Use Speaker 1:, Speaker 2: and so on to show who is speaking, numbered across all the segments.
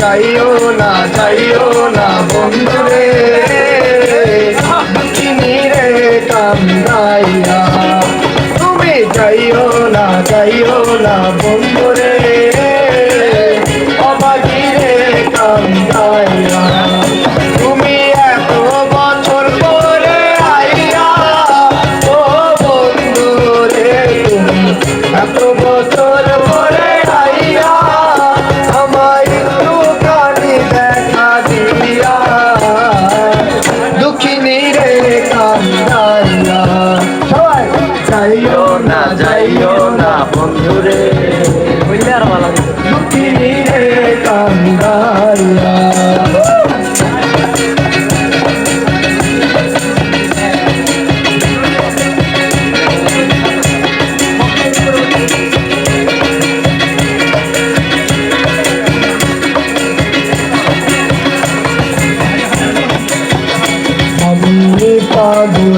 Speaker 1: যাইও না যাইও না। দিও না বন্ধুরে।
Speaker 2: বুঝলে আর ভালো
Speaker 1: তিনি পাগল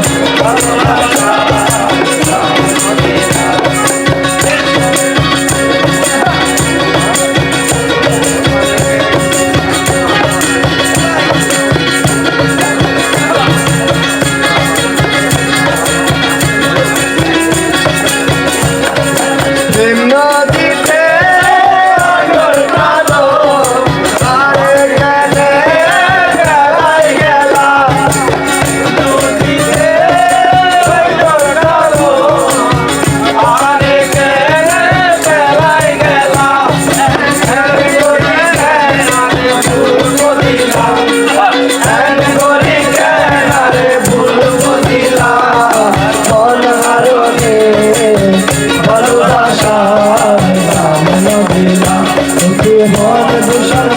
Speaker 1: ভর বিশাল